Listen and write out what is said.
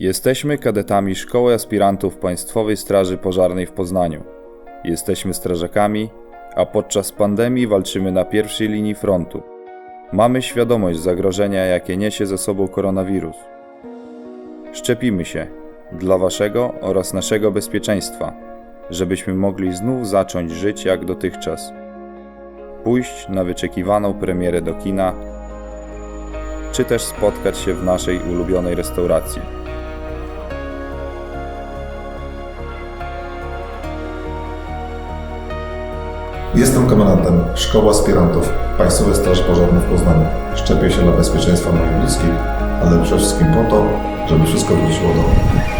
Jesteśmy kadetami Szkoły Aspirantów Państwowej Straży Pożarnej w Poznaniu. Jesteśmy strażakami, a podczas pandemii walczymy na pierwszej linii frontu. Mamy świadomość zagrożenia, jakie niesie ze sobą koronawirus. Szczepimy się dla Waszego oraz naszego bezpieczeństwa, żebyśmy mogli znów zacząć żyć jak dotychczas. Pójść na wyczekiwaną premierę do kina, czy też spotkać się w naszej ulubionej restauracji. Jestem komendantem Szkoły Aspirantów Państwowej Straży Pożarnej w Poznaniu. Szczepię się dla bezpieczeństwa moich bliskich, ale przede wszystkim po to, żeby wszystko wróciło do normy.